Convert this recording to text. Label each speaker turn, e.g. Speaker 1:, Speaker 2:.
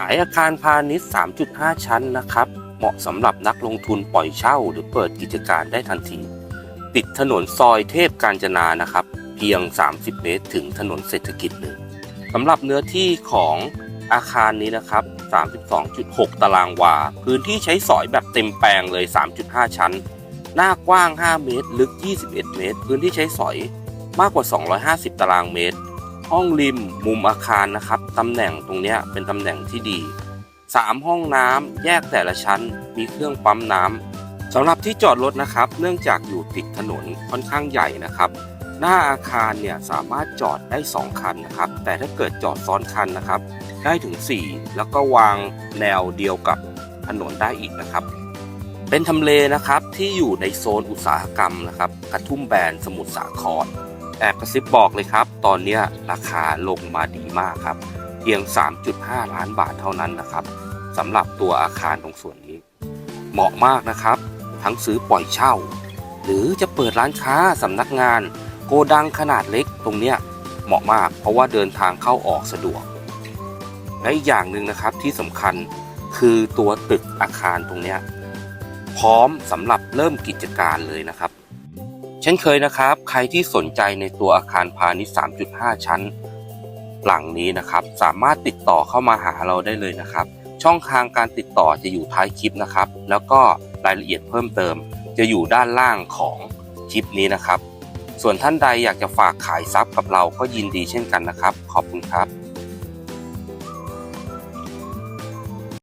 Speaker 1: ขายอาคารพาณิชย์ 3.5 ชั้นนะครับ เหมาะสำหรับนักลงทุนปล่อยเช่า หรือเปิดกิจการได้ทันที ติดถนนซอยเทพกาญจนานะครับ เพียง 30 เมตร ถึงถนนเศรษฐกิจเลยสำหรับเนื้อที่ของอาคารนี้นะครับ 32.6 ตารางวา พื้นที่ใช้สอยแบบเต็มแปลงเลย 3.5 ชั้น หน้ากว้าง 5 เมตร ลึก 21 เมตร พื้นที่ใช้สอยมากกว่า 250 ตารางเมตร ห้องริมมุมอาคารนะครับตำแหน่งตรงนี้เป็นตำแหน่งที่ดี 3 ห้องน้ำแยกแต่ละชั้นมีเครื่องปั๊มน้ำสำหรับที่จอดรถนะครับ เนื่องจากอยู่ติดถนนค่อนข้างใหญ่นะครับ หน้าอาคารเนี่ยสามารถจอดได้ 2 คันนะครับ แต่ถ้าเกิดจอดซ้อนคันนะครับ ได้ถึง 4 แล้วก็วางแนวเดียวกับถนนได้อีกนะครับ เป็นทำเลนะครับที่อยู่ในโซนอุตสาหกรรมนะครับกระทุ่มแบนสมุทรสาคร แอบกระซิบบอกเลยครับ ตอนนี้ราคาลงมาดีมากครับ เพียง 3.5 ล้านบาทเท่านั้นนะครับสำหรับตัวอาคารตรงส่วนนี้ เหมาะมากนะครับ ทั้งซื้อปล่อยเช่า หรือจะเปิดร้านค้าสำนักงาน โกดังขนาดเล็กตรงเนี้ยเหมาะมาก เพราะว่าเดินทางเข้าออกสะดวก และอีกอย่างหนึ่งนะครับที่สำคัญคือตัวตึกอาคารตรงเนี้ยพร้อมสำหรับเริ่มกิจการเลยนะครับ ช่นเคยนะครับ ใครที่สนใจในตัวอาคารพาณิชย์ 3.5 ชั้น หลังนี้นะครับ สามารถติดต่อเข้ามาหาเราได้เลยนะครับ ช่องทางการติดต่อจะอยู่ท้ายคลิปนะครับ แล้วก็รายละเอียดเพิ่มเติม จะอยู่ด้านล่างของคลิปนี้นะครับ ส่วนท่านใดอยากจะฝากขายทรัพย์กับเราก็ยินดีเช่นกันนะครับ ขอบคุณครับ